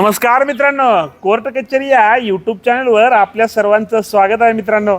नमस्कार मित्रांनो. कोर्ट कचेरी या यूट्यूब चॅनलवर आपल्या सर्वांचं स्वागत आहे मित्रांनो.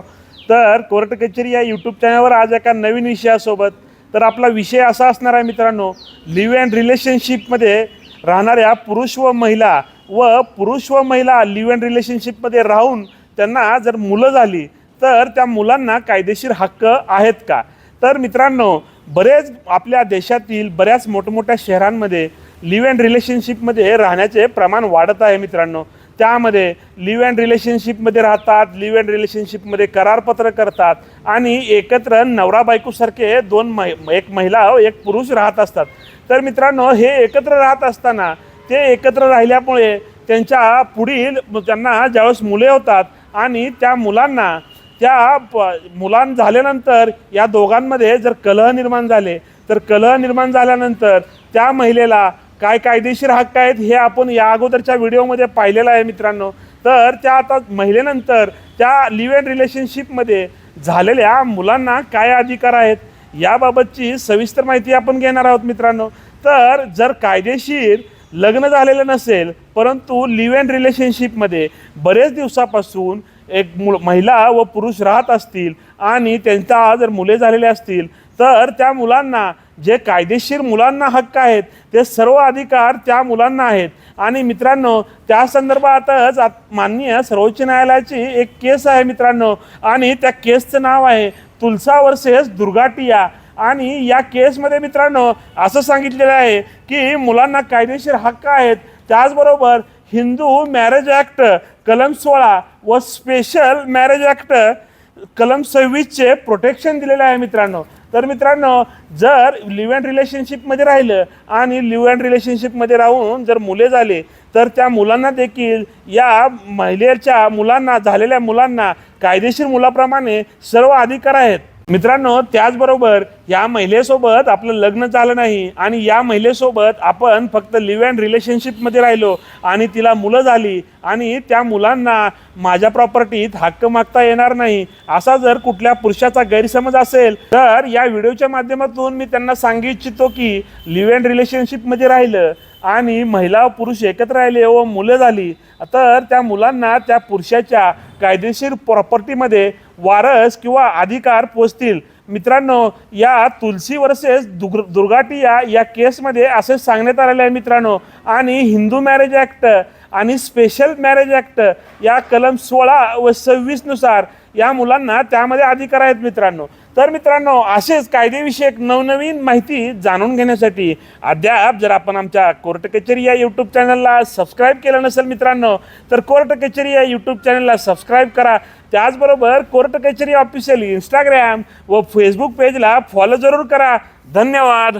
तर कोर्ट कचेरी या यूट्यूब चॅनलवर आज एका नवीन विषयासोबत तर आपला विषय असा असणार आहे मित्रांनो लिव्ह अँड रिलेशनशिपमध्ये राहणाऱ्या पुरुष व महिला व पुरुष व महिला लिव्ह अँड रिलेशनशिपमध्ये राहून त्यांना जर मुलं झाली तर त्या मुलांना कायदेशीर हक्क आहेत का? तर मित्रांनो बरेच आपल्या देशातील बऱ्याच मोठमोठ्या शहरांमध्ये लिव्ह अँड रिलेशनशिपमध्ये राहण्याचे प्रमाण वाढत आहे मित्रांनो. त्यामध्ये लिव्ह अँड रिलेशनशिपमध्ये राहतात लिव्ह अँड रिलेशनशिपमध्ये करारपत्र करतात आणि एकत्र नवरा बायकोसारखे दोन महि एक महिला हो, एक पुरुष राहत असतात. तर मित्रांनो हे एकत्र राहत असताना ते एकत्र राहिल्यामुळे त्यांच्या पुढील त्यांना ज्यावेळेस मुले होतात आणि त्या मुलांना त्या प मुलां झाल्यानंतर या दोघांमध्ये जर कलह निर्माण झाले तर कलह निर्माण झाल्यानंतर त्या महिलेला काय कायदेशीर हक्क आहेत हे आपण या अगोदरच्या व्हिडिओमध्ये पाहिलेलं आहे मित्रांनो. तर त्या आता महिलेनंतर त्या लिव्ह अँड रिलेशनशिपमध्ये झालेल्या मुलांना काय अधिकार आहेत याबाबतची सविस्तर माहिती आपण घेणार आहोत मित्रांनो. तर जर कायदेशीर लग्न झालेलं नसेल परंतु लिव्ह अँड रिलेशनशिपमध्ये बरेच दिवसापासून एक मुल महिला व पुरुष राहत असतील आणि त्यांचा जर मुले झालेले असतील तर त्या मुलांना जे कायदेशीर मुलांना हक्क आहेत ते सर्व अधिकार त्या मुलांना आहेत. आणि मित्रांनो त्या संदर्भातच आत- माननीय सर्वोच्च न्यायालयाची एक केस आहे मित्रांनो. आणि त्या केसचं नाव आहे तुलसा वर्सेस दुर्गाटिया. आणि या केसमध्ये मित्रांनो असं सांगितलेलं आहे की मुलांना कायदेशीर हक्क आहेत. त्याचबरोबर हिंदू मॅरेज ॲक्ट कलम सोळा व स्पेशल मॅरेज ॲक्ट कलम सव्वीसचे प्रोटेक्शन दिलेलं आहे मित्रांनो. तर मित्रांनो जर लिव्ह अँड रिलेशनशिपमध्ये राहिलं आणि लिव्ह अँड रिलेशनशिपमध्ये राहून जर मुले झाले तर त्या मुलांना देखील या महिलेच्या मुलांना झालेल्या मुलांना कायदेशीर मुलाप्रमाणे सर्व अधिकार आहेत. मित्रांनो त्याचबरोबर या महिलेसोबत आपलं लग्न झालं नाही आणि या महिलेसोबत आपण फक्त लिव्ह अँड रिलेशनशिपमध्ये राहिलो आणि तिला मुलं झाली आणि त्या मुलांना माझ्या प्रॉपर्टीत हक्क मागता येणार नाही असा जर कुठल्या पुरुषाचा गैरसमज असेल तर या व्हिडिओच्या माध्यमातून मी त्यांना सांगू इच्छितो की लिव्ह अँड रिलेशनशिपमध्ये राहिलं आणि महिला पुरुष एकत्र राहिले व मुलं झाली तर त्या मुलांना त्या पुरुषाच्या कायदेशीर प्रॉपर्टीमध्ये वारस किंवा अधिकार पोचतील. मित्रांनो या तुलसी वर्सेस दुर् दुर्गाटिया या केसमध्ये असं सांगण्यात आलेलं आहे मित्रांनो. आणि हिंदू मॅरेज ॲक्ट आणि स्पेशल मॅरेज ॲक्ट या कलम सोळा व सव्वीसनुसार या मुलांना त्यामध्ये अधिकार आहेत मित्रांनो. तर मित्रांनो असेच कायदेविषयक नवनवीन माहिती जाणून घेण्यासाठी अद्याप जर आपण आमच्या कोर्ट कचेरी या यूट्यूब चॅनलला सबस्क्राईब केलं नसेल मित्रांनो तर कोर्ट कचेरी या यूट्यूब चॅनलला सबस्क्राईब करा. त्याचबरोबर कोर्ट कचेरी ऑफिशियल इंस्टाग्रॅम व फेसबुक पेजला फॉलो जरूर करा. धन्यवाद.